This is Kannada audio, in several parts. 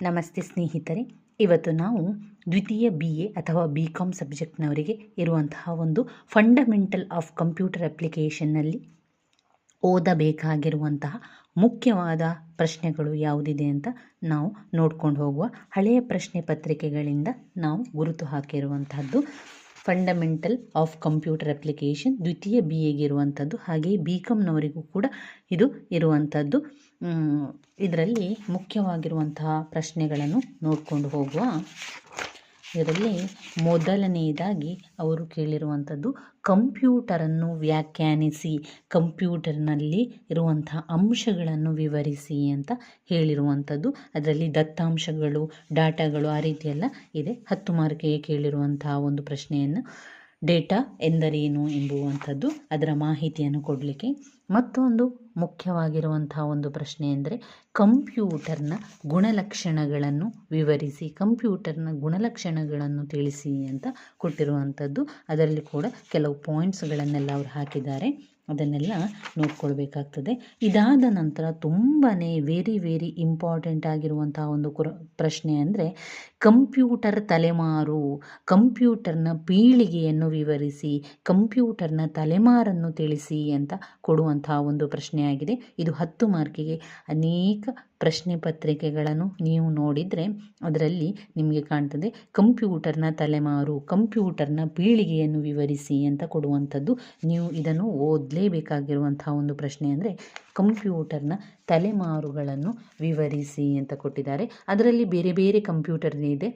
ನಮಸ್ತೆ ಸ್ನೇಹಿತರೆ. ಇವತ್ತು ನಾವು ದ್ವಿತೀಯ ಬಿ ಎ ಅಥವಾ ಬಿ ಕಾಮ್ ಸಬ್ಜೆಕ್ಟ್ನವರಿಗೆ ಇರುವಂತಹ ಒಂದು ಫಂಡಮೆಂಟಲ್ ಆಫ್ ಕಂಪ್ಯೂಟರ್ ಅಪ್ಲಿಕೇಶನ್ನಲ್ಲಿ ಓದಬೇಕಾಗಿರುವಂತಹ ಮುಖ್ಯವಾದ ಪ್ರಶ್ನೆಗಳು ಯಾವುದಿದೆ ಅಂತ ನಾವು ನೋಡ್ಕೊಂಡು ಹೋಗುವ ಹಳೆಯ ಪ್ರಶ್ನೆ ಪತ್ರಿಕೆಗಳಿಂದ ನಾವು ಗುರುತು ಹಾಕಿರುವಂತಹದ್ದು ಫಂಡಮೆಂಟಲ್ ಆಫ್ ಕಂಪ್ಯೂಟರ್ ಅಪ್ಲಿಕೇಶನ್ ದ್ವಿತೀಯ ಬಿ ಎಗೆ ಇರುವಂಥದ್ದು ಹಾಗೆಯೇ ಬಿ ಕಾಮ್ನವರಿಗೂ ಕೂಡ ಇದು ಇರುವಂಥದ್ದು ಇದರಲ್ಲಿ ಮುಖ್ಯವಾಗಿರುವಂತಹ ಪ್ರಶ್ನೆಗಳನ್ನು ನೋಡಿಕೊಂಡು ಹೋಗುವ. ಇದರಲ್ಲಿ ಮೊದಲನೆಯದಾಗಿ ಅವರು ಕೇಳಿರುವಂಥದ್ದು ಕಂಪ್ಯೂಟರನ್ನು ವ್ಯಾಖ್ಯಾನಿಸಿ, ಕಂಪ್ಯೂಟರ್ನಲ್ಲಿ ಇರುವಂತಹ ಅಂಶಗಳನ್ನು ವಿವರಿಸಿ ಅಂತ ಹೇಳಿರುವಂಥದ್ದು. ಅದರಲ್ಲಿ ದತ್ತಾಂಶಗಳು, ಡಾಟಾಗಳು ಆ ರೀತಿಯೆಲ್ಲ ಇದೆ. ಹತ್ತು ಮಾರ್ಕಿಗೆ ಕೇಳಿರುವಂತಹ ಒಂದು ಪ್ರಶ್ನೆಯನ್ನು. ಡೇಟಾ ಎಂದರೇನು ಎಂಬುವಂಥದ್ದು ಅದರ ಮಾಹಿತಿಯನ್ನು ಕೊಡಲಿಕ್ಕೆ ಮತ್ತೊಂದು ಮುಖ್ಯವಾಗಿರುವಂತಹ ಒಂದು ಪ್ರಶ್ನೆ ಎಂದರೆ ಕಂಪ್ಯೂಟರ್ನ ಗುಣಲಕ್ಷಣಗಳನ್ನು ವಿವರಿಸಿ, ಕಂಪ್ಯೂಟರ್ನ ಗುಣಲಕ್ಷಣಗಳನ್ನು ತಿಳಿಸಿ ಅಂತ ಕೊಟ್ಟಿರುವಂಥದ್ದು. ಅದರಲ್ಲಿ ಕೂಡ ಕೆಲವು ಪಾಯಿಂಟ್ಸ್ಗಳನ್ನೆಲ್ಲ ಅವರು ಹಾಕಿದ್ದಾರೆ. ಅದನ್ನೆಲ್ಲ ನೋಡ್ಕೊಳ್ಬೇಕಾಗ್ತದೆ. ಇದಾದ ನಂತರ ತುಂಬಾ ವೆರಿ ವೆರಿ ಇಂಪಾರ್ಟೆಂಟ್ ಆಗಿರುವಂತಹ ಒಂದು ಪ್ರಶ್ನೆ ಅಂದರೆ ಕಂಪ್ಯೂಟರ್ ತಲೆಮಾರು, ಕಂಪ್ಯೂಟರ್ನ ಪೀಳಿಗೆಯನ್ನು ವಿವರಿಸಿ, ಕಂಪ್ಯೂಟರ್ನ ತಲೆಮಾರನ್ನು ತಿಳಿಸಿ ಅಂತ ಕೊಡುವಂತಹ ಒಂದು ಪ್ರಶ್ನೆಯಾಗಿದೆ. ಇದು ಹತ್ತು ಮಾರ್ಕಿಗೆ ಅನೇಕ ಪ್ರಶ್ನೆ ಪತ್ರಿಕೆಗಳನ್ನು ನೀವು ನೋಡಿದರೆ ಅದರಲ್ಲಿ ನಿಮಗೆ ಕಾಣ್ತದೆ, ಕಂಪ್ಯೂಟರ್ನ ತಲೆಮಾರು, ಕಂಪ್ಯೂಟರ್ನ ಪೀಳಿಗೆಯನ್ನು ವಿವರಿಸಿ ಅಂತ ಕೊಡುವಂಥದ್ದು ನೀವು ಇದನ್ನು ಓದಲೇಬೇಕಾಗಿರುವಂತಹ ಒಂದು ಪ್ರಶ್ನೆ ಅಂದರೆ ಕಂಪ್ಯೂಟರ್ನ ತಲೆಮಾರುಗಳನ್ನು ವಿವರಿಸಿ ಅಂತ ಕೊಟ್ಟಿದ್ದಾರೆ. ಅದರಲ್ಲಿ ಬೇರೆ ಬೇರೆ ಕಂಪ್ಯೂಟರ್ ಇದೆ.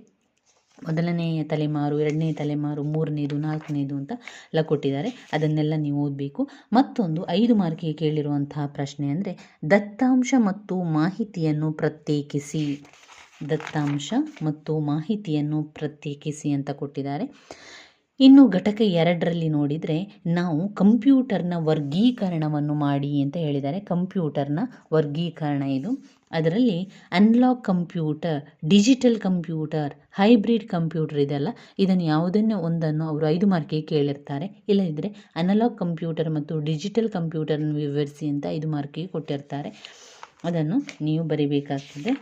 ಮೊದಲನೆಯ ತಲೆಮಾರು, ಎರಡನೇ ತಲೆಮಾರು, ಮೂರನೇದು, ನಾಲ್ಕನೇದು ಅಂತ ಎಲ್ಲ ಕೊಟ್ಟಿದ್ದಾರೆ. ಅದನ್ನೆಲ್ಲ ನೀವು ಓದಬೇಕು. ಮತ್ತೊಂದು ಐದು ಮಾರ್ಕಿಗೆ ಕೇಳಿರುವಂತಹ ಪ್ರಶ್ನೆ ಅಂದರೆ, ದತ್ತಾಂಶ ಮತ್ತು ಮಾಹಿತಿಯನ್ನು ಪ್ರತ್ಯೇಕಿಸಿ. ದತ್ತಾಂಶ ಮತ್ತು ಮಾಹಿತಿಯನ್ನು ಪ್ರತ್ಯೇಕಿಸಿ ಅಂತ ಕೊಟ್ಟಿದ್ದಾರೆ. ಇನ್ನು ಘಟಕ ಎರಡರಲ್ಲಿ ನೋಡಿದರೆ ನಾವು ಕಂಪ್ಯೂಟರ್ನ ವರ್ಗೀಕರಣವನ್ನು ಮಾಡಿ ಅಂತ ಹೇಳಿದ್ದಾರೆ. ಕಂಪ್ಯೂಟರ್ನ ವರ್ಗೀಕರಣ ಇದು. ಅದರಲ್ಲಿ analog computer, digital computer, hybrid computer ಇದೆಲ್ಲ. ಇದನ್ನು ಯಾವುದನ್ನೇ ಒಂದನ್ನು ಅವರು ಐದು ಮಾರ್ಕಿಗೆ ಕೇಳಿರ್ತಾರೆ. ಇಲ್ಲದಿದ್ದರೆ ಅನಲಾಗ್ ಕಂಪ್ಯೂಟರ್ ಮತ್ತು ಡಿಜಿಟಲ್ ಕಂಪ್ಯೂಟರನ್ನು ವಿವರಿಸಿ ಅಂತ ಐದು ಮಾರ್ಕಿಗೆ ಕೊಟ್ಟಿರ್ತಾರೆ. ಅದನ್ನು ನೀವು ಬರಿಬೇಕಾಗ್ತದೆ.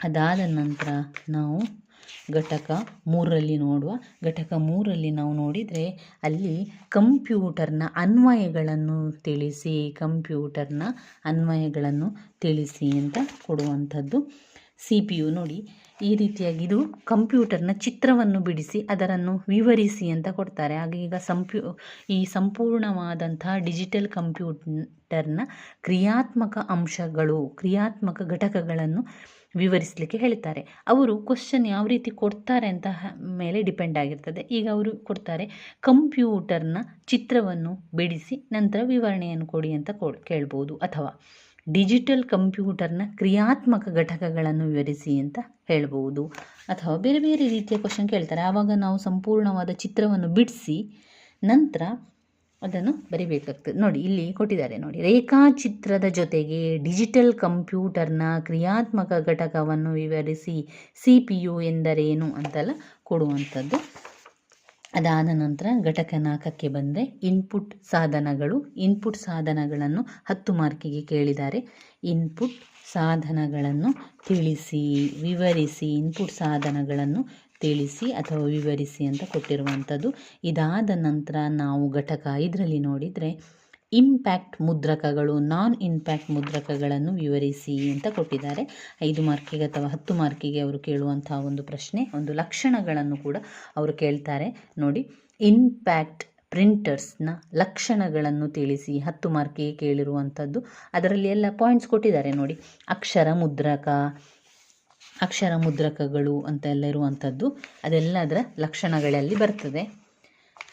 ಅದಾದ ನಂತರ ನಾವು ಘಟಕ ಮೂರರಲ್ಲಿ ನೋಡುವ ಘಟಕ ಮೂರರಲ್ಲಿ ನಾವು ನೋಡಿದರೆ ಅಲ್ಲಿ ಕಂಪ್ಯೂಟರ್ನ ಅನ್ವಯಗಳನ್ನು ತಿಳಿಸಿ, ಕಂಪ್ಯೂಟರ್ನ ಅನ್ವಯಗಳನ್ನು ತಿಳಿಸಿ ಅಂತ ಕೊಡುವಂಥದ್ದು. ಸಿ ಪಿ ಯು ನೋಡಿ, ಈ ರೀತಿಯಾಗಿ ಇದು ಕಂಪ್ಯೂಟರ್ನ ಚಿತ್ರವನ್ನು ಬಿಡಿಸಿ ಅದರನ್ನು ವಿವರಿಸಿ ಅಂತ ಕೊಡ್ತಾರೆ. ಹಾಗೆ ಈಗ ಸಂಪ್ಯೂ ಈ ಸಂಪೂರ್ಣವಾದಂತಹ ಡಿಜಿಟಲ್ ಕಂಪ್ಯೂಟರ್ನ ಕ್ರಿಯಾತ್ಮಕ ಅಂಶಗಳು, ಕ್ರಿಯಾತ್ಮಕ ಘಟಕಗಳನ್ನು ವಿವರಿಸಲಿಕ್ಕೆ ಹೇಳ್ತಾರೆ. ಅವರು ಕ್ವಶನ್ ಯಾವ ರೀತಿ ಕೊಡ್ತಾರೆ ಅಂತ ಮೇಲೆ ಡಿಪೆಂಡ್ ಆಗಿರ್ತದೆ. ಈಗ ಅವರು ಕೊಡ್ತಾರೆ, ಕಂಪ್ಯೂಟರ್ನ ಚಿತ್ರವನ್ನು ಬಿಡಿಸಿ ನಂತರ ವಿವರಣೆಯನ್ನು ಕೊಡಿ ಅಂತ ಕೇಳ್ಬೋದು ಅಥವಾ ಡಿಜಿಟಲ್ ಕಂಪ್ಯೂಟರ್ನ ಕ್ರಿಯಾತ್ಮಕ ಘಟಕಗಳನ್ನು ವಿವರಿಸಿ ಅಂತ ಹೇಳ್ಬೋದು. ಅಥವಾ ಬೇರೆ ಬೇರೆ ರೀತಿಯ ಕ್ವಶನ್ ಕೇಳ್ತಾರೆ. ಆವಾಗ ನಾವು ಸಂಪೂರ್ಣವಾದ ಚಿತ್ರವನ್ನು ಬಿಡಿಸಿ ನಂತರ ಅದನ್ನು ಬರಿಬೇಕಾಗ್ತದೆ. ನೋಡಿ, ಇಲ್ಲಿ ಕೊಟ್ಟಿದ್ದಾರೆ ನೋಡಿ. ರೇಖಾಚಿತ್ರದ ಜೊತೆಗೆ ಡಿಜಿಟಲ್ ಕಂಪ್ಯೂಟರ್ನ ಕ್ರಿಯಾತ್ಮಕ ಘಟಕವನ್ನು ವಿವರಿಸಿ ಸಿ ಪಿ ಯು ಎಂದರೇನು ಅಂತೆಲ್ಲ ಕೊಡುವಂಥದ್ದು. ಅದಾದ ನಂತರ ಘಟಕ ನಾಲ್ಕಕ್ಕೆ ಬಂದರೆ ಇನ್ಪುಟ್ ಸಾಧನಗಳು. ಇನ್ಪುಟ್ ಸಾಧನಗಳನ್ನು ಹತ್ತು ಮಾರ್ಕಿಗೆ ಕೇಳಿದ್ದಾರೆ. ಇನ್ಪುಟ್ ಸಾಧನಗಳನ್ನು ತಿಳಿಸಿ, ವಿವರಿಸಿ, ಇನ್ಪುಟ್ ಸಾಧನಗಳನ್ನು ತಿಳಿಸಿ ಅಥವಾ ವಿವರಿಸಿ ಅಂತ ಕೊಟ್ಟಿರುವಂಥದ್ದು. ಇದಾದ ನಂತರ ನಾವು ಘಟಕ ಇದರಲ್ಲಿ ನೋಡಿದರೆ ಇಂಪ್ಯಾಕ್ಟ್ ಮುದ್ರಕಗಳು ನಾನ್ ಇಂಪ್ಯಾಕ್ಟ್ ಮುದ್ರಕಗಳನ್ನು ವಿವರಿಸಿ ಅಂತ ಕೊಟ್ಟಿದ್ದಾರೆ. ಐದು ಮಾರ್ಕಿಗೆ ಅಥವಾ ಹತ್ತು ಮಾರ್ಕಿಗೆ ಅವರು ಕೇಳುವಂತಹ ಒಂದು ಪ್ರಶ್ನೆ, ಒಂದು ಲಕ್ಷಣಗಳನ್ನು ಕೂಡ ಅವರು ಕೇಳ್ತಾರೆ. ನೋಡಿ ಇಂಪ್ಯಾಕ್ಟ್ ಪ್ರಿಂಟರ್ಸ್ನ ಲಕ್ಷಣಗಳನ್ನು ತಿಳಿಸಿ ಹತ್ತು ಮಾರ್ಕಿಗೆ ಕೇಳಿರುವಂಥದ್ದು. ಅದರಲ್ಲಿ ಎಲ್ಲ ಪಾಯಿಂಟ್ಸ್ ಕೊಟ್ಟಿದ್ದಾರೆ. ನೋಡಿ, ಅಕ್ಷರ ಮುದ್ರಕ ಅಕ್ಷರ ಮುದ್ರಕಗಳು ಅಂತ ಎಲ್ಲ ಇರುವಂಥದ್ದು ಅದೆಲ್ಲ ಅದರ ಲಕ್ಷಣಗಳಲ್ಲಿ ಬರ್ತದೆ.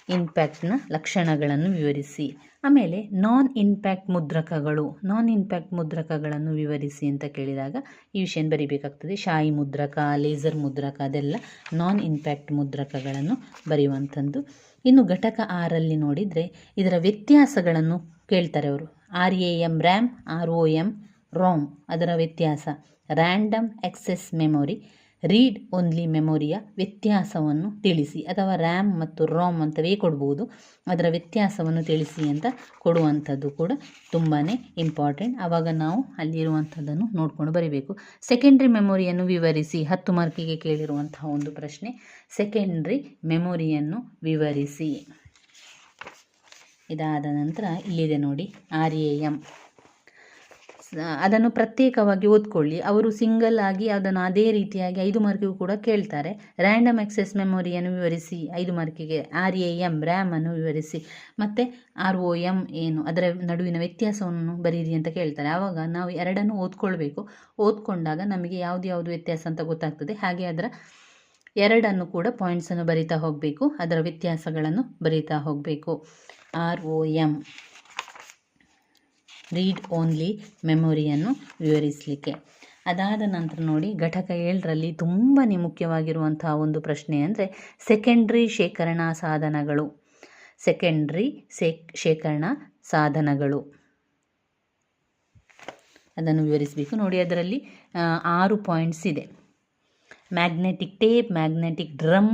ಇಂಪ್ಯಾಕ್ಟ್ನ ಲಕ್ಷಣಗಳನ್ನು ವಿವರಿಸಿ. ಆಮೇಲೆ ನಾನ್ ಇಂಪ್ಯಾಕ್ಟ್ ಮುದ್ರಕಗಳು ನಾನ್ ಇಂಪ್ಯಾಕ್ಟ್ ಮುದ್ರಕಗಳನ್ನು ವಿವರಿಸಿ ಅಂತ ಕೇಳಿದಾಗ ಈ ವಿಷಯ ಬರಿಬೇಕಾಗ್ತದೆ. ಶಾಯಿ ಮುದ್ರಕ ಲೇಸರ್ ಮುದ್ರಕ, ಅದೆಲ್ಲ ನಾನ್ ಇಂಪ್ಯಾಕ್ಟ್ ಮುದ್ರಕಗಳನ್ನು ಬರೆಯುವಂಥದ್ದು. ಇನ್ನು ಘಟಕ ಆರಲ್ಲಿ ನೋಡಿದರೆ ಇದರ ವ್ಯತ್ಯಾಸಗಳನ್ನು ಕೇಳ್ತಾರೆ ಅವರು. R A M RAM R O M ROM ಅದರ ವ್ಯತ್ಯಾಸ. Random access memory read only ಮೆಮೊರಿಯ ವ್ಯತ್ಯಾಸವನ್ನು ತಿಳಿಸಿ ಅಥವಾ ರ್ಯಾಮ್ ಮತ್ತು ರೋಮ್ ಅಂತವೇ ಕೊಡ್ಬೋದು. ಅದರ ವ್ಯತ್ಯಾಸವನ್ನು ತಿಳಿಸಿ ಅಂತ ಕೊಡುವಂಥದ್ದು ಕೂಡ ತುಂಬಾ ಇಂಪಾರ್ಟೆಂಟ್ ಆವಾಗ ನಾವು ಅಲ್ಲಿರುವಂಥದ್ದನ್ನು ನೋಡಿಕೊಂಡು ಬರೀಬೇಕು. ಸೆಕೆಂಡ್ರಿ ಮೆಮೊರಿಯನ್ನು ವಿವರಿಸಿ. ಹತ್ತು ಮಾರ್ಕಿಗೆ ಕೇಳಿರುವಂತಹ ಒಂದು ಪ್ರಶ್ನೆ. ಸೆಕೆಂಡ್ರಿ ಮೆಮೊರಿಯನ್ನು ವಿವರಿಸಿ. ಇದಾದ ನಂತರ ಇಲ್ಲಿದೆ ನೋಡಿ. ಆರ್ ಎ ಎಂ ಅದನ್ನು ಪ್ರತ್ಯೇಕವಾಗಿ ಓದ್ಕೊಳ್ಳಿ. ಅವರು ಸಿಂಗಲ್ ಆಗಿ ಅದನ್ನು ಅದೇ ರೀತಿಯಾಗಿ ಐದು ಮಾರ್ಕಿಗೂ ಕೂಡ ಕೇಳ್ತಾರೆ. ರ್ಯಾಂಡಮ್ ಎಕ್ಸೆಸ್ ಮೆಮೊರಿಯನ್ನು ವಿವರಿಸಿ, ಐದು ಮಾರ್ಕಿಗೆ ಆರ್ ಎ ಎಂ ರ್ಯಾಮನ್ನು ವಿವರಿಸಿ, ಮತ್ತು ಆರ್ ಒ ಎಂ ಏನು, ಅದರ ನಡುವಿನ ವ್ಯತ್ಯಾಸವನ್ನು ಬರೀರಿ ಅಂತ ಕೇಳ್ತಾರೆ. ಆವಾಗ ನಾವು ಎರಡನ್ನು ಓದ್ಕೊಳ್ಬೇಕು. ಓದ್ಕೊಂಡಾಗ ನಮಗೆ ಯಾವುದು ಯಾವುದು ವ್ಯತ್ಯಾಸ ಅಂತ ಗೊತ್ತಾಗ್ತದೆ. ಹಾಗೆ ಅದರ ಎರಡನ್ನು ಕೂಡ ಪಾಯಿಂಟ್ಸನ್ನು ಬರಿತಾ ಹೋಗಬೇಕು. ಅದರ ವ್ಯತ್ಯಾಸಗಳನ್ನು ಬರಿತಾ ಹೋಗಬೇಕು. R O M read only ಮೆಮೊರಿಯನ್ನು ವಿವರಿಸಲಿಕ್ಕೆ. ಅದಾದ ನಂತರ ನೋಡಿ, ಘಟಕ ಏಳರಲ್ಲಿ ತುಂಬಾ ಮುಖ್ಯವಾಗಿರುವಂತಹ ಒಂದು ಪ್ರಶ್ನೆ ಅಂದರೆ ಸೆಕೆಂಡ್ರಿ ಶೇಖರಣಾ ಸಾಧನಗಳು. ಸೆಕೆಂಡ್ರಿ ಸೇಕ್ ಶೇಖರಣಾ ಸಾಧನಗಳು. ಅದನ್ನು ವಿವರಿಸಬೇಕು. ನೋಡಿ, ಅದರಲ್ಲಿ ಆರು ಪಾಯಿಂಟ್ಸ್ ಇದೆ. Magnetic tape magnetic drum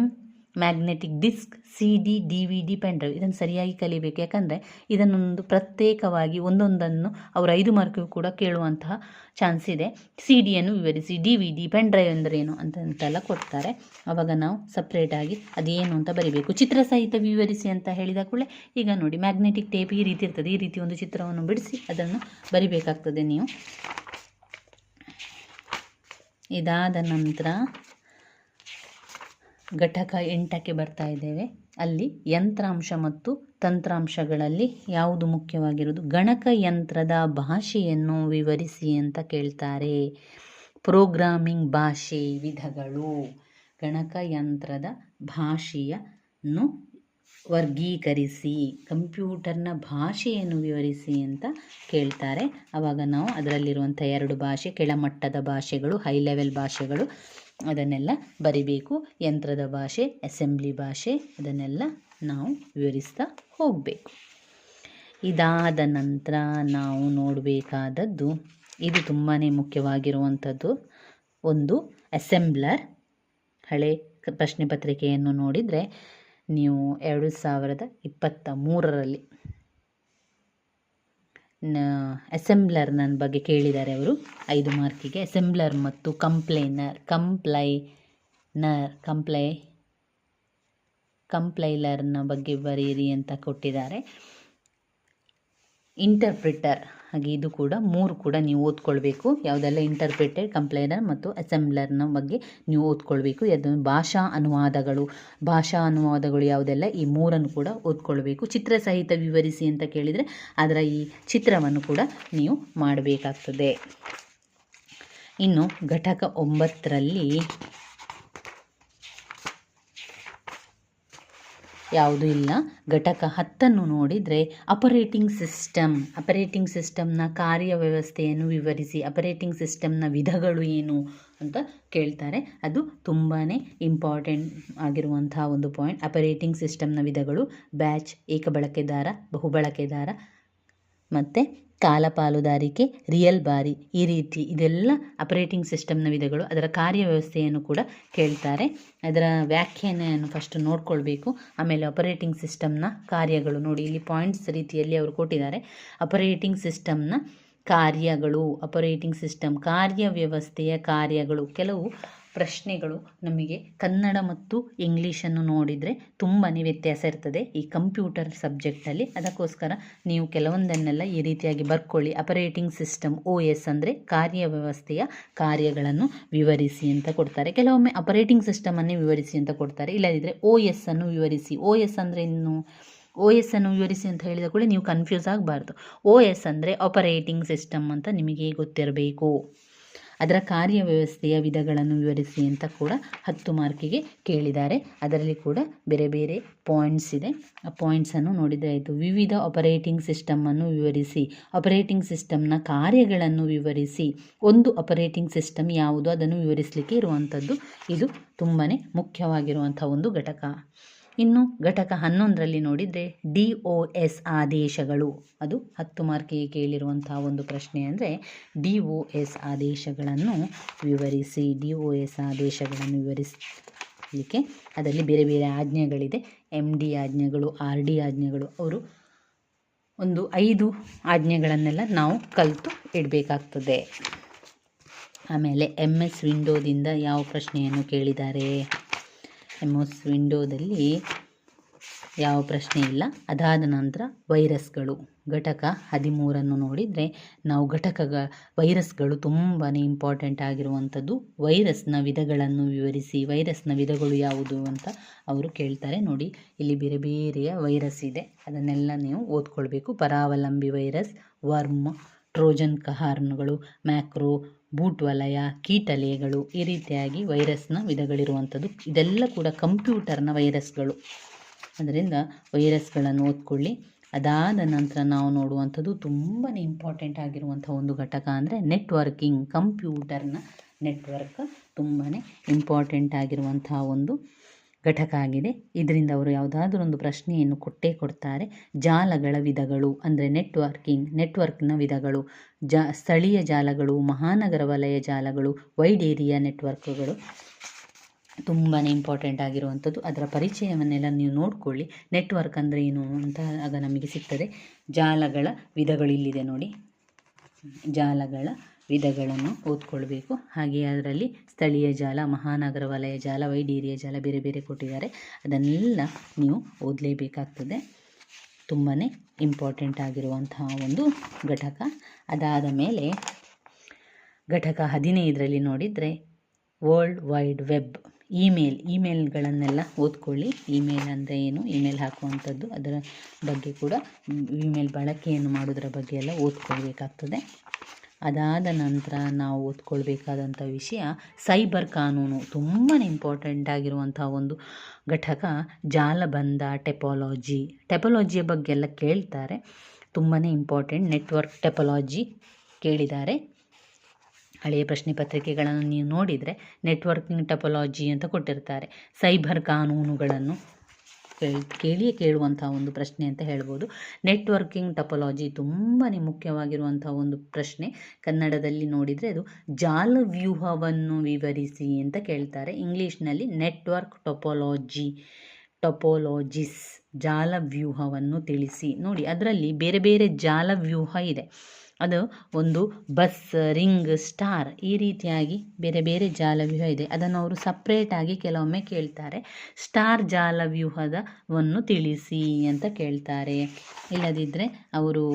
magnetic disk, C D D V D, pen drive ಇದನ್ನು ಸರಿಯಾಗಿ ಕಲಿಬೇಕು. ಯಾಕಂದರೆ ಇದನ್ನೊಂದು ಪ್ರತ್ಯೇಕವಾಗಿ ಒಂದೊಂದನ್ನು ಅವರು ಐದು ಮಾರ್ಕಿಗೂ ಕೂಡ ಕೇಳುವಂತಹ ಚಾನ್ಸ್ ಇದೆ. ಸಿ ಡಿಯನ್ನು ವಿವರಿಸಿ. D V D, pen drive ಎಂದರೇನು ಅಂತ ಅಂತೆಲ್ಲ ಕೊಡ್ತಾರೆ. ಆವಾಗ ನಾವು ಸಪ್ರೇಟಾಗಿ ಅದೇನು ಅಂತ ಬರಿಬೇಕು. ಚಿತ್ರ ಸಹಿತ ವಿವರಿಸಿ ಅಂತ ಹೇಳಿದ ಕೂಡಲೇ ಈಗ ನೋಡಿ, ಮ್ಯಾಗ್ನೆಟಿಕ್ ಟೇಪ್ ಈ ರೀತಿ ಇರ್ತದೆ. ಈ ರೀತಿ ಒಂದು ಚಿತ್ರವನ್ನು ಬಿಡಿಸಿ ಅದನ್ನು ಬರಿಬೇಕಾಗ್ತದೆ ನೀವು. ಇದಾದ ನಂತರ ಘಟಕ ಎಂಟಕ್ಕೆ ಬರ್ತಾ ಇದ್ದೇವೆ. ಅಲ್ಲಿ ಯಂತ್ರಾಂಶ ಮತ್ತು ತಂತ್ರಾಂಶಗಳಲ್ಲಿ ಯಾವುದು ಮುಖ್ಯವಾಗಿರುವುದು? ಗಣಕಯಂತ್ರದ ಭಾಷೆಯನ್ನು ವಿವರಿಸಿ ಅಂತ ಕೇಳ್ತಾರೆ. ಪ್ರೋಗ್ರಾಮಿಂಗ್ ಭಾಷೆ ವಿಧಗಳು. ಗಣಕಯಂತ್ರದ ಭಾಷೆಯನ್ನು ವರ್ಗೀಕರಿಸಿ, ಕಂಪ್ಯೂಟರ್ನ ಭಾಷೆಯನ್ನು ವಿವರಿಸಿ ಅಂತ ಕೇಳ್ತಾರೆ. ಆವಾಗ ನಾವು ಅದರಲ್ಲಿರುವಂಥ ಎರಡು ಭಾಷೆ, ಕೆಳಮಟ್ಟದ ಭಾಷೆಗಳು ಹೈ ಲೆವೆಲ್ ಭಾಷೆಗಳು. ಅದನ್ನೆಲ್ಲ ಬರಿಬೇಕು. ಯಂತ್ರದ ಭಾಷೆ, ಅಸೆಂಬ್ಲಿ ಭಾಷೆ, ಅದನ್ನೆಲ್ಲ ನಾವು ವಿವರಿಸ್ತಾ ಹೋಗಬೇಕು. ಇದಾದ ನಂತರ ನಾವು ನೋಡಬೇಕಾದದ್ದು, ಇದು ತುಂಬಾ ಮುಖ್ಯವಾಗಿರುವಂಥದ್ದು, ಒಂದು ಅಸೆಂಬ್ಲರ್. ಹಳೆ ಪ್ರಶ್ನೆ ಪತ್ರಿಕೆಯನ್ನು ನೋಡಿದರೆ, ನೀವು ಎರಡು ಸಾವಿರದ ಇಪ್ಪತ್ತ ಮೂರರಲ್ಲಿ ಅಸೆಂಬ್ಲರ್ ನನ್ನ ಬಗ್ಗೆ ಕೇಳಿದ್ದಾರೆ ಅವರು. ಐದು ಮಾರ್ಕಿಗೆ ಅಸೆಂಬ್ಲರ್ ಮತ್ತು ಕಂಪ್ಲೈನರ್ ಕಂಪ್ಲೈನರ್ ಕಂಪ್ಲೈ ಕಂಪ್ಲೈಲರ್ನ ಬಗ್ಗೆ ಬರೀರಿ ಅಂತ ಕೊಟ್ಟಿದ್ದಾರೆ. ಇಂಟರ್ಪ್ರಿಟರ್ ಹಾಗೆ ಇದು ಕೂಡ ಮೂರು ಕೂಡ ನೀವು ಓದ್ಕೊಳ್ಬೇಕು. ಯಾವುದೆಲ್ಲ ಇಂಟರ್ಪ್ರಿಟೆಡ್ ಕಂಪ್ಲೈನರ್ ಮತ್ತು ಅಸೆಂಬ್ಲರ್ನ ಬಗ್ಗೆ ನೀವು ಓದ್ಕೊಳ್ಬೇಕು. ಅದು ಭಾಷಾ ಅನುವಾದಗಳು ಭಾಷಾ ಅನುವಾದಗಳು ಯಾವುದೆಲ್ಲ ಈ ಮೂರನ್ನು ಕೂಡ ಓದ್ಕೊಳ್ಬೇಕು. ಚಿತ್ರ ಸಹಿತ ವಿವರಿಸಿ ಅಂತ ಕೇಳಿದರೆ ಅದರ ಈ ಚಿತ್ರವನ್ನು ಕೂಡ ನೀವು ಮಾಡಬೇಕಾಗ್ತದೆ. ಇನ್ನು ಘಟಕ ಒಂಬತ್ತರಲ್ಲಿ ಯಾವುದೂ ಇಲ್ಲ. ಘಟಕ ಹತ್ತನ್ನು ನೋಡಿದರೆ ಅಪರೇಟಿಂಗ್ ಸಿಸ್ಟಮ್ ಅಪರೇಟಿಂಗ್ ಸಿಸ್ಟಮ್ನ ಕಾರ್ಯ ವ್ಯವಸ್ಥೆಯನ್ನು ವಿವರಿಸಿ ಅಪರೇಟಿಂಗ್ ಸಿಸ್ಟಮ್ನ ವಿಧಗಳು ಏನು ಅಂತ ಕೇಳ್ತಾರೆ. ಅದು ತುಂಬಾ ಇಂಪಾರ್ಟೆಂಟ್ ಆಗಿರುವಂತಹ ಒಂದು ಪಾಯಿಂಟ್ ಅಪರೇಟಿಂಗ್ ಸಿಸ್ಟಮ್ನ ವಿಧಗಳು ಬ್ಯಾಚ್ ಏಕಬಳಕೆದಾರ, ಬಹುಬಳಕೆದಾರ ಮತ್ತು ಕಾಲ ಪಾಲುದಾರಿಕೆ ರಿಯಲ್ ಬಾರಿ, ಈ ರೀತಿ ಇದೆಲ್ಲ ಆಪರೇಟಿಂಗ್ ಸಿಸ್ಟಮ್ನ ವಿಧಗಳು, ಅದರ ಕಾರ್ಯವ್ಯವಸ್ಥೆಯನ್ನು ಕೂಡ ಕೇಳ್ತಾರೆ. ಅದರ ವ್ಯಾಖ್ಯಾನೆಯನ್ನು ಫಸ್ಟ್ ನೋಡ್ಕೊಳ್ಬೇಕು. ಆಮೇಲೆ ಆಪರೇಟಿಂಗ್ ಸಿಸ್ಟಮ್ನ ಕಾರ್ಯಗಳು ನೋಡಿ, ಇಲ್ಲಿ ಪಾಯಿಂಟ್ಸ್ ರೀತಿಯಲ್ಲಿ ಅವರು ಕೊಟ್ಟಿದ್ದಾರೆ. ಆಪರೇಟಿಂಗ್ ಸಿಸ್ಟಮ್ನ ಕಾರ್ಯಗಳು ಆಪರೇಟಿಂಗ್ ಸಿಸ್ಟಮ್ ಕಾರ್ಯವ್ಯವಸ್ಥೆಯ ಕಾರ್ಯಗಳು, ಕೆಲವು ಪ್ರಶ್ನೆಗಳು ನಮಗೆ ಕನ್ನಡ ಮತ್ತು ಇಂಗ್ಲೀಷನ್ನು ನೋಡಿದರೆ ತುಂಬಾ ವ್ಯತ್ಯಾಸ ಇರ್ತದೆ. ಈ ಕಂಪ್ಯೂಟರ್ ಸಬ್ಜೆಕ್ಟಲ್ಲಿ ಅದಕ್ಕೋಸ್ಕರ ನೀವು ಕೆಲವೊಂದನ್ನೆಲ್ಲ ಈ ರೀತಿಯಾಗಿ ಬರ್ಕೊಳ್ಳಿ. ಆಪರೇಟಿಂಗ್ ಸಿಸ್ಟಮ್ ಓ ಎಸ್ ಅಂದರೆ ಕಾರ್ಯವ್ಯವಸ್ಥೆಯ ಕಾರ್ಯಗಳನ್ನು ವಿವರಿಸಿ ಅಂತ ಕೊಡ್ತಾರೆ. ಕೆಲವೊಮ್ಮೆ ಆಪರೇಟಿಂಗ್ ಸಿಸ್ಟಮನ್ನೇ ವಿವರಿಸಿ ಅಂತ ಕೊಡ್ತಾರೆ. ಇಲ್ಲದಿದ್ದರೆ ಓ ಎಸ್ ಅನ್ನು ವಿವರಿಸಿ. ಓ ಎಸ್ ಅಂದರೆ ಇನ್ನು ಓ ಎಸ್ ಅನ್ನು ವಿವರಿಸಿ ಅಂತ ಹೇಳಿದ ಕೂಡ ನೀವು ಕನ್ಫ್ಯೂಸ್ ಆಗಬಾರ್ದು. ಓ ಎಸ್ ಅಂದರೆ ಆಪರೇಟಿಂಗ್ ಸಿಸ್ಟಮ್ ಅಂತ ನಿಮಗೆ ಗೊತ್ತಿರಬೇಕು. ಅದರ ಕಾರ್ಯವ್ಯವಸ್ಥೆಯ ವಿಧಗಳನ್ನು ವಿವರಿಸಿ ಅಂತ ಕೂಡ ಹತ್ತು ಮಾರ್ಕಿಗೆ ಕೇಳಿದ್ದಾರೆ. ಅದರಲ್ಲಿ ಕೂಡ ಬೇರೆ ಬೇರೆ ಪಾಯಿಂಟ್ಸ್ ಇದೆ. ಆ ಪಾಯಿಂಟ್ಸನ್ನು ನೋಡಿದರೆ ಆಯಿತು. ವಿವಿಧ ಆಪರೇಟಿಂಗ್ ಸಿಸ್ಟಮನ್ನು ವಿವರಿಸಿ ಆಪರೇಟಿಂಗ್ ಸಿಸ್ಟಮ್ನ ಕಾರ್ಯಗಳನ್ನು ವಿವರಿಸಿ, ಒಂದು ಆಪರೇಟಿಂಗ್ ಸಿಸ್ಟಮ್ ಯಾವುದು ಅದನ್ನು ವಿವರಿಸಲಿಕ್ಕೆ ಇರುವಂಥದ್ದು ಇದು ತುಂಬಾ ಮುಖ್ಯವಾಗಿರುವಂಥ ಒಂದು ಘಟಕ. ಇನ್ನು ಘಟಕ ಹನ್ನೊಂದರಲ್ಲಿ ನೋಡಿದರೆ ಡಿ ಒ ಎಸ್ ಆದೇಶಗಳು. ಅದು ಹತ್ತು ಮಾರ್ಕಿಗೆ ಕೇಳಿರುವಂತಹ ಒಂದು ಪ್ರಶ್ನೆ ಅಂದರೆ ಡಿ ಒ ಎಸ್ ಆದೇಶಗಳನ್ನು ವಿವರಿಸಿ, ಡಿ ಒ ಎಸ್ ಆದೇಶಗಳನ್ನು ವಿವರಿಸಲಿಕ್ಕೆ ಅದರಲ್ಲಿ ಬೇರೆ ಬೇರೆ ಆಜ್ಞೆಗಳಿದೆ. ಎಂ ಡಿ ಆಜ್ಞೆಗಳು, ಆರ್ ಡಿ ಆಜ್ಞೆಗಳು, ಅವರು ಒಂದು ಐದು ಆಜ್ಞೆಗಳನ್ನೆಲ್ಲ ನಾವು ಕಲಿತು ಇಡಬೇಕಾಗ್ತದೆ. ಆಮೇಲೆ ಎಂ ಎಸ್ ವಿಂಡೋದಿಂದ ಯಾವ ಪ್ರಶ್ನೆಯನ್ನು ಕೇಳಿದ್ದಾರೆ? ಎಂ ಎಸ್ ವಿಂಡೋದಲ್ಲಿ ಯಾವ ಪ್ರಶ್ನೆ ಇಲ್ಲ. ಅದಾದ ನಂತರ ವೈರಸ್ಗಳು. ಘಟಕ ಹದಿಮೂರನ್ನು ನೋಡಿದರೆ ನಾವು ಘಟಕಗ, ವೈರಸ್ಗಳು ತುಂಬಾ ಇಂಪಾರ್ಟೆಂಟ್ ಆಗಿರುವಂಥದ್ದು. ವೈರಸ್ನ ವಿಧಗಳನ್ನು ವಿವರಿಸಿ, ವೈರಸ್ನ ವಿಧಗಳು ಯಾವುದು ಅಂತ ಅವರು ಕೇಳ್ತಾರೆ. ನೋಡಿ, ಇಲ್ಲಿ ಬೇರೆ ಬೇರೆಯ ವೈರಸ್ ಇದೆ. ಅದನ್ನೆಲ್ಲ ನೀವು ಓದ್ಕೊಳ್ಬೇಕು. ಪರಾವಲಂಬಿ ವೈರಸ್, ವರ್ಮ್, ಟ್ರೋಜನ್ ಕಹಾರ್ನ್ಗಳು, ಮ್ಯಾಕ್ರೋ ಬೂಟ್ ವಲಯ ಕೀಟಲೆಗಳು ಈ ರೀತಿಯಾಗಿ ವೈರಸ್ನ ವಿಧಗಳಿರುವಂಥದ್ದು. ಇದೆಲ್ಲ ಕೂಡ ಕಂಪ್ಯೂಟರ್ನ ವೈರಸ್ಗಳು. ಅದರಿಂದ ವೈರಸ್ಗಳನ್ನು ಓದ್ಕೊಳ್ಳಿ. ಅದಾದ ನಂತರ ನಾವು ನೋಡುವಂಥದ್ದು ತುಂಬಾ ಇಂಪಾರ್ಟೆಂಟ್ ಆಗಿರುವಂಥ ಒಂದು ಘಟಕ ಅಂದರೆ ನೆಟ್ವರ್ಕಿಂಗ್, ಕಂಪ್ಯೂಟರ್ನ ನೆಟ್ವರ್ಕ್. ತುಂಬಾ ಇಂಪಾರ್ಟೆಂಟ್ ಆಗಿರುವಂತಹ ಒಂದು ಘಟಕ ಆಗಿದೆ. ಇದರಿಂದ ಅವರು ಯಾವುದಾದ್ರೂ ಒಂದು ಪ್ರಶ್ನೆಯನ್ನು ಕೊಟ್ಟೇ ಕೊಡ್ತಾರೆ. ಜಾಲಗಳ ವಿಧಗಳು ಅಂದರೆ ನೆಟ್ವರ್ಕಿಂಗ್ ನೆಟ್ವರ್ಕ್ನ ವಿಧಗಳು, ಜಾ, ಸ್ಥಳೀಯ ಜಾಲಗಳು ಮಹಾನಗರ ವಲಯ ಜಾಲಗಳು ವೈಡ್ ಏರಿಯಾ ನೆಟ್ವರ್ಕ್ಗಳು ತುಂಬಾ ಇಂಪಾರ್ಟೆಂಟ್ ಆಗಿರುವಂಥದ್ದು. ಅದರ ಪರಿಚಯವನ್ನೆಲ್ಲ ನೀವು ನೋಡಿಕೊಳ್ಳಿ. ನೆಟ್ವರ್ಕ್ ಅಂದರೆ ಏನು ಅಂತ ಆಗ ನಮಗೆ ಸಿಗ್ತದೆ. ಜಾಲಗಳ ವಿಧಗಳು ಇಲ್ಲಿದೆ ನೋಡಿ. ಜಾಲಗಳ ವಿಧಗಳನ್ನು ಓದ್ಕೊಳ್ಬೇಕು. ಹಾಗೆ ಅದರಲ್ಲಿ ಸ್ಥಳೀಯ ಜಾಲ ಮಹಾನಗರ ವಲಯ ಜಾಲ, ವೈಡೇರಿಯ ಜಾಲ ಬೇರೆ ಬೇರೆ ಕೊಟ್ಟಿದ್ದಾರೆ. ಅದನ್ನೆಲ್ಲ ನೀವು ಓದಲೇಬೇಕಾಗ್ತದೆ. ತುಂಬಾ ಇಂಪಾರ್ಟೆಂಟ್ ಆಗಿರುವಂತಹ ಒಂದು ಘಟಕ. ಅದಾದ ಮೇಲೆ ಘಟಕ ಹದಿನೈದರಲ್ಲಿ ನೋಡಿದರೆ ವರ್ಲ್ಡ್ ವೈಡ್ ವೆಬ್ ಇಮೇಲ್ ಇಮೇಲ್ಗಳನ್ನೆಲ್ಲ ಓದ್ಕೊಳ್ಳಿ. ಇಮೇಲ್ ಅಂದರೆ ಏನು? ಇಮೇಲ್ ಹಾಕುವಂಥದ್ದು. ಅದರ ಬಗ್ಗೆ ಕೂಡ ಇಮೇಲ್ ಬಳಕೆಯನ್ನು ಮಾಡೋದರ ಬಗ್ಗೆ ಎಲ್ಲ ಓದ್ಕೊಳ್ಬೇಕಾಗ್ತದೆ. ಅದಾದ ನಂತರ ನಾವು ಓದ್ಕೊಳ್ಬೇಕಾದಂಥ ವಿಷಯ ಸೈಬರ್ ಕಾನೂನು. ತುಂಬಾ ಇಂಪಾರ್ಟೆಂಟ್ ಆಗಿರುವಂಥ ಒಂದು ಘಟಕ ಜಾಲಬಂಧ ಟೆಪಾಲಜಿ. ಟೆಪಾಲಜಿಯ ಬಗ್ಗೆ ಎಲ್ಲ ಕೇಳ್ತಾರೆ. ತುಂಬಾ ಇಂಪಾರ್ಟೆಂಟ್ ನೆಟ್ವರ್ಕ್ ಟೆಪಾಲಜಿ ಕೇಳಿದ್ದಾರೆ. ಹಳೆಯ ಪ್ರಶ್ನೆ ಪತ್ರಿಕೆಗಳನ್ನು ನೀವು ನೋಡಿದರೆ ನೆಟ್ವರ್ಕಿಂಗ್ ಟೆಪಾಲಜಿ ಅಂತ ಕೊಟ್ಟಿರ್ತಾರೆ. ಸೈಬರ್ ಕಾನೂನುಗಳನ್ನು ಕೇಳಿ, ಕೇಳಿಯೇ ಕೇಳುವಂಥ ಒಂದು ಪ್ರಶ್ನೆ ಅಂತ ಹೇಳ್ಬೋದು. ನೆಟ್ವರ್ಕಿಂಗ್ ಟಪೊಲಾಜಿ ತುಂಬಾ ಮುಖ್ಯವಾಗಿರುವಂಥ ಒಂದು ಪ್ರಶ್ನೆ. ಕನ್ನಡದಲ್ಲಿ ನೋಡಿದರೆ ಅದು ಜಾಲವ್ಯೂಹವನ್ನು ವಿವರಿಸಿ ಅಂತ ಕೇಳ್ತಾರೆ. ಇಂಗ್ಲೀಷ್ನಲ್ಲಿ ನೆಟ್ವರ್ಕ್ ಟೊಪೊಲಾಜಿ ಟೊಪೊಲಾಜಿಸ್ ಜಾಲವ್ಯೂಹವನ್ನು ತಿಳಿಸಿ. ನೋಡಿ, ಅದರಲ್ಲಿ ಬೇರೆ ಬೇರೆ ಜಾಲವ್ಯೂಹ ಇದೆ. ಅದು ಒಂದು ಬಸ್, ರಿಂಗ್, ಸ್ಟಾರ್ ಈ ರೀತಿಯಾಗಿ ಬೇರೆ ಬೇರೆ ಜಾಲವ್ಯೂಹ ಇದೆ. ಅದನ್ನು ಅವರು ಸಪ್ರೇಟಾಗಿ ಕೆಲವೊಮ್ಮೆ ಕೇಳ್ತಾರೆ. ಸ್ಟಾರ್ ಜಾಲವ್ಯೂಹದವನ್ನು ತಿಳಿಸಿ ಅಂತ ಕೇಳ್ತಾರೆ. ಇಲ್ಲದಿದ್ದರೆ ಅವರು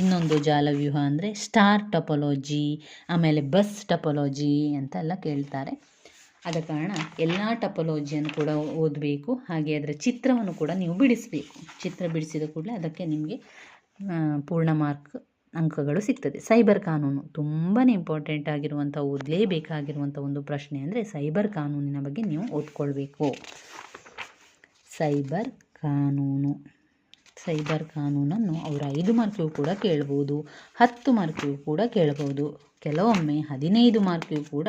ಇನ್ನೊಂದು ಜಾಲವ್ಯೂಹ ಅಂದರೆ ಸ್ಟಾರ್ ಟಪೊಲೊಜಿ, ಆಮೇಲೆ ಬಸ್ ಟಪೊಲೊಜಿ ಅಂತೆಲ್ಲ ಕೇಳ್ತಾರೆ. ಆದ ಕಾರಣ ಎಲ್ಲ ಟಪೊಲೊಜಿಯನ್ನು ಕೂಡ ಓದಬೇಕು. ಹಾಗೆ ಅದರ ಚಿತ್ರವನ್ನು ಕೂಡ ನೀವು ಬಿಡಿಸಬೇಕು. ಚಿತ್ರ ಬಿಡಿಸಿದ ಕೂಡಲೇ ಅದಕ್ಕೆ ನಿಮಗೆ ಪೂರ್ಣ ಮಾರ್ಕ್ ಅಂಕಗಳು ಸಿಗ್ತದೆ. ಸೈಬರ್ ಕಾನೂನು ತುಂಬಾ ಇಂಪಾರ್ಟೆಂಟ್ ಆಗಿರುವಂಥ ಓದಲೇಬೇಕಾಗಿರುವಂಥ ಒಂದು ಪ್ರಶ್ನೆ ಅಂದರೆ ಸೈಬರ್ ಕಾನೂನಿನ ಬಗ್ಗೆ ನೀವು ಓದ್ಕೊಳ್ಬೇಕು. ಸೈಬರ್ ಕಾನೂನು. ಸೈಬರ್ ಕಾನೂನನ್ನು ಅವರು ಐದು ಮಾರ್ಕಿಗೂ ಕೂಡ ಕೇಳ್ಬೋದು, ಹತ್ತು ಮಾರ್ಕಿಗೂ ಕೂಡ ಕೇಳ್ಬೋದು. ಕೆಲವೊಮ್ಮೆ ಹದಿನೈದು ಮಾರ್ಕಿಗೂ ಕೂಡ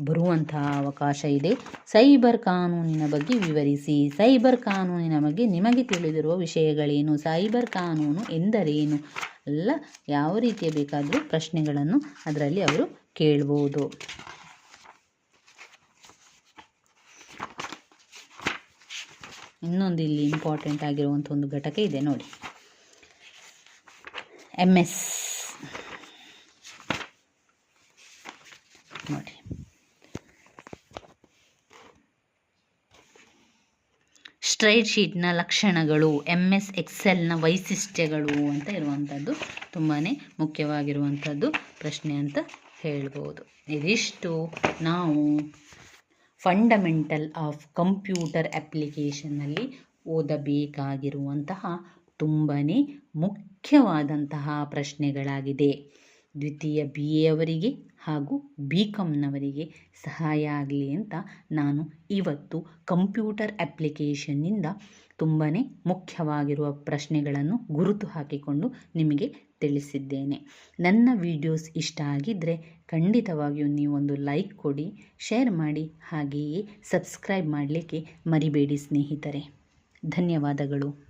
ಬರುವಂತಹ ಅವಕಾಶ ಇದೆ. ಸೈಬರ್ ಕಾನೂನಿನ ಬಗ್ಗೆ ವಿವರಿಸಿ. ಸೈಬರ್ ಕಾನೂನಿನ ಬಗ್ಗೆ ನಿಮಗೆ ತಿಳಿದಿರುವ ವಿಷಯಗಳೇನು? ಸೈಬರ್ ಕಾನೂನು ಎಂದರೇನು? ಎಲ್ಲ ಯಾವ ರೀತಿಯ ಬೇಕಾದರೂ ಪ್ರಶ್ನೆಗಳನ್ನು ಅದರಲ್ಲಿ ಅವರು ಕೇಳ್ಬೋದು. ಇನ್ನೊಂದು ಇಲ್ಲಿ ಇಂಪಾರ್ಟೆಂಟ್ ಆಗಿರುವಂಥ ಒಂದು ಘಟಕ ಇದೆ ನೋಡಿ. ಎಂ ಎಸ್ ನೋಡಿ. ಸ್ಟ್ರೈಟ್ ಶೀಟ್ನ ಲಕ್ಷಣಗಳು ಎಂ ಎಸ್ ಎಕ್ಸೆಲ್ನ ವೈಶಿಷ್ಟ್ಯಗಳು ಅಂತ ಇರುವಂಥದ್ದು ತುಂಬಾ ಮುಖ್ಯವಾಗಿರುವಂಥದ್ದು ಪ್ರಶ್ನೆ ಅಂತ ಹೇಳ್ಬೋದು. ಇದಿಷ್ಟು ನಾವು ಫಂಡಮೆಂಟಲ್ ಆಫ್ ಕಂಪ್ಯೂಟರ್ ಅಪ್ಲಿಕೇಶನ್ನಲ್ಲಿ ಓದಬೇಕಾಗಿರುವಂತಹ ತುಂಬಾ ಮುಖ್ಯವಾದಂತಹ ಪ್ರಶ್ನೆಗಳಾಗಿದೆ. ದ್ವಿತೀಯ ಬಿ ಎ ಅವರಿಗೆ ಹಾಗೂ ಬಿ ಕಾಮ್ನವರಿಗೆ ಸಹಾಯ ಆಗಲಿ ಅಂತ ನಾನು ಇವತ್ತು ಕಂಪ್ಯೂಟರ್ ಅಪ್ಲಿಕೇಶನ್ನಿಂದ ತುಂಬಾ ಮುಖ್ಯವಾಗಿರುವ ಪ್ರಶ್ನೆಗಳನ್ನು ಗುರುತು ಹಾಕಿಕೊಂಡು ನಿಮಗೆ ತಿಳಿಸಿದ್ದೇನೆ. ನನ್ನ ವಿಡಿಯೋಸ್ ಇಷ್ಟ ಆಗಿದ್ದರೆ ಖಂಡಿತವಾಗಿಯೂ ನೀವೊಂದು ಲೈಕ್ ಕೊಡಿ, ಶೇರ್ ಮಾಡಿ, ಹಾಗೆಯೇ ಸಬ್ಸ್ಕ್ರೈಬ್ ಮಾಡಲಿಕ್ಕೆ ಮರಿಬೇಡಿ ಸ್ನೇಹಿತರೆ. ಧನ್ಯವಾದಗಳು.